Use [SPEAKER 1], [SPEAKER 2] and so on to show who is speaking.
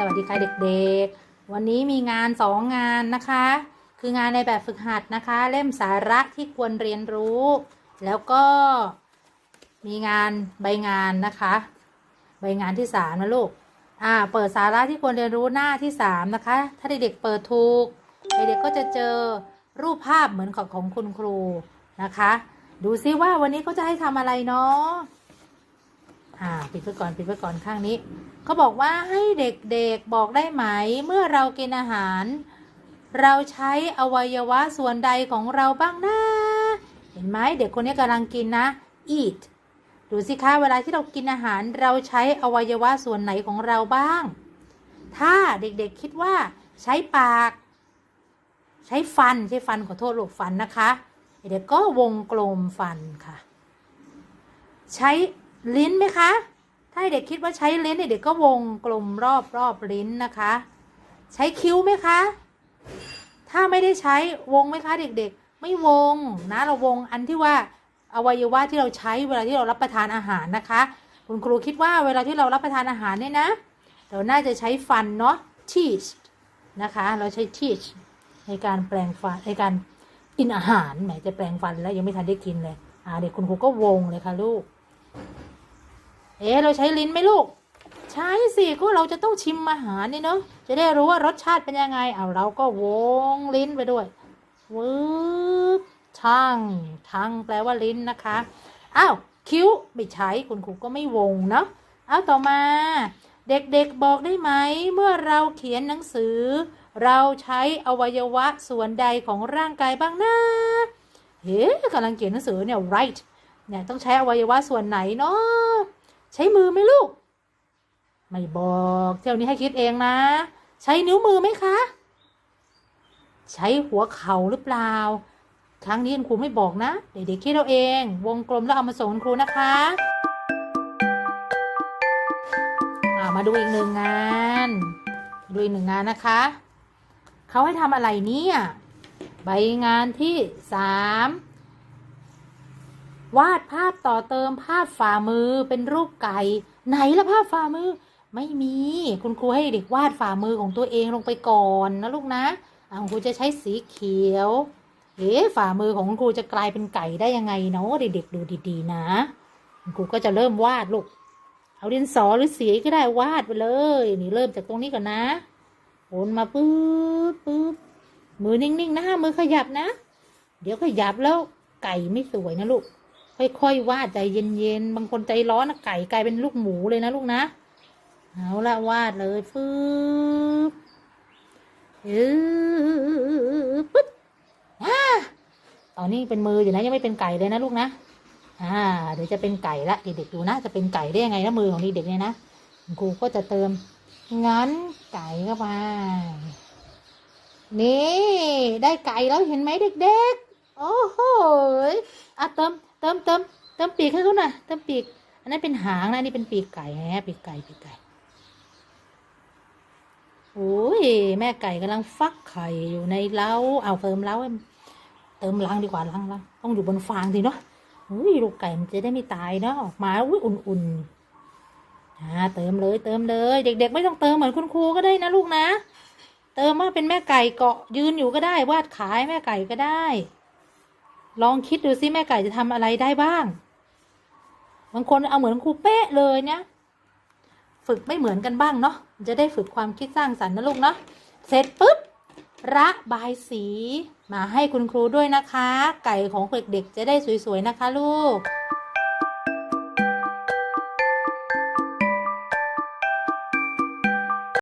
[SPEAKER 1] สวัสดีค่ะเด็กๆ วันนี้มีงานสองงานนะคะ คืองานในแบบฝึกหัดนะคะ เล่มสาระที่ควรเรียนรู้ แล้วก็มีงานใบงานนะคะ ใบงานที่สามนะลูกอ่าเปิดสาระที่ควรเรียนรู้หน้าที่สามนะคะ ถ้าเด็กๆเปิดถูกเด็กๆก็จะเจอรูปภาพเหมือนของของคุณครูนะคะ ดูซิว่าวันนี้เขาจะให้ทำอะไรเนาะ อ่าปิดไปก่อนปิดไปก่อนข้างนี้เขาบอกว่าให้เด็กๆบอกได้ไหม เมื่อเรากินอาหาร เราใช้อวัยวะส่วนใดของเราบ้างนะเห็นไหมเด็กคนนี้กำลังกินนะ eat ดูสิคะเวลาที่เรากินอาหารเราใช้อวัยวะส่วนไหนของเราบ้าง ถ้าเด็กๆคิดว่าใช้ปาก ใช้ฟันใช้ฟันขอโทษลูกฟันนะคะ เด็กก็วงกลมฟันค่ะ ใช้ ลิ้นไหมคะ ถ้าเด็กคิดว่าใช้ลิ้นเด็กก็วงกลมรอบรอบลิ้นนะคะ ใช้คิ้วไหมคะ ถ้าไม่ได้ใช้วงไหมคะ เด็กๆ ไม่วงนะเราวงอันที่ว่าอวัยวะที่เราใช้เวลาที่เรารับประทานอาหารนะคะ คุณครูคิดว่าเวลาที่เรารับประทานอาหารเนี่ยนะเราน่าจะใช้ฟันเนาะ teeth นะคะ เราใช้ teeth ในการแปลงฟันในการกินอาหารแหมจะแปลงฟันแล้วยังไม่ทันได้กินเลยอ่าเด็กคุณครูก็วงเลยค่ะลูก เอ๊ะเราใช้ลิ้นไหมลูก ใช้สิก็เราจะต้องชิมอาหารนี่เนาะจะได้รู้ว่ารสชาติเป็นยังไง เอาเราก็วงลิ้นไปด้วยวืบทังทังแปลว่าลิ้นนะคะอ้าวคิ้วไม่ใช้คุณครูก็ไม่วงเนาะเอาต่อมา เด็กๆบอกได้ไหม เมื่อเราเขียนหนังสือ เราใช้อวัยวะส่วนใดของร่างกายบ้างนะเฮ้กำลังเขียนหนังสือเนี่ย right เนี่ยต้องใช้อวัยวะส่วนไหนเนาะ ใช้มือไหมลูก ไม่บอกเที่ยวนี้ให้คิดเองนะ ใช้นิ้วมือไหมคะ ใช้หัวเข่าหรือเปล่า ครั้งนี้ครูไม่บอกนะ เด็กๆคิดเอาเอง วงกลมแล้วเอามาส่งครูนะคะามาดูอีกหนึ่งงาน ดูอีกหนึ่งงานนะคะ เขาให้ทำอะไรเนี่ย ใบงานที่สาม วาดภาพต่อเติมภาพฝ่ามือเป็นรูปไก่ ไหนละภาพฝ่ามือ ไม่มี คุณครูให้เด็กวาดฝ่ามือของตัวเองลงไปก่อนนะลูกนะอาครูจะใช้สีเขียวเอ๊ฝ่ามือของคุณครูจะกลายเป็นไก่ได้ยังไงเนาะเด็กๆดูดีๆ นะคุณครูก็จะเริ่มวาดลูกเอาดินสอหรือสีก็ได้วาดไปเลย นี่เริ่มจากตรงนี้ก่อนนะโอนมาปึ๊บปึ๊บมือนิ่งๆนะมือขยับนะ เดี๋ยวขยับแล้วไก่ไม่สวยนะลูก ค่อยๆวาดใจเย็นๆบางคนใจร้อนนะไก่กลายเป็นลูกหมูเลยนะลูกนะเอาละวาดเลยฟืบเออปึ๊บอ่าตอนนี้เป็นมืออยู่นะยังไม่เป็นไก่เลยนะลูกนะอ่า เดี๋ยวจะเป็นไก่ละเด็กๆดูนะจะเป็นไก่ได้ยังไงนะมือของเด็กๆเนี่ยนะครูก็จะเติมงั้นไก่เข้าไปนี่ ได้ไก่แล้วเห็นไหมเด็กๆ โอ้โหอะเติม เติมเติมเติมปีกให้เขาหน่อยเติมปีก อันนั้นเป็นหางนะนี่เป็นปีกไก่แฮะปีกไก่ปีกไก่โอ้ยแม่ไก่กำลังฟักไข่อยู่ในเล้าเอาเติมเล้าเติมลังดีกว่าลังลังต้องอยู่บนฟางสิเนาะอุ้ยลูกไก่มันจะได้ไม่ตายเนาะออกมาอุ้ยอุ่นๆอ่าเติมเลยเติมเลย เด็ก ๆ ไม่ต้องเติมเหมือนคุณครูก็ได้นะลูกนะ เติมว่าเป็นแม่ไก่เกาะยืนอยู่ก็ได้วาดขายแม่ไก่ก็ได้ ลองคิดดูซิแม่ไก่จะทำอะไรได้บ้าง บางคนเอาเหมือนครูเป๊ะเลยเนี่ยฝึกไม่เหมือนกันบ้างเนาะจะได้ฝึกความคิดสร้างสรรค์นะลูกเนาะเสร็จปุ๊บระบายสีมาให้คุณครูด้วยนะคะ ไก่ของเด็กๆจะได้สวยๆนะคะลูก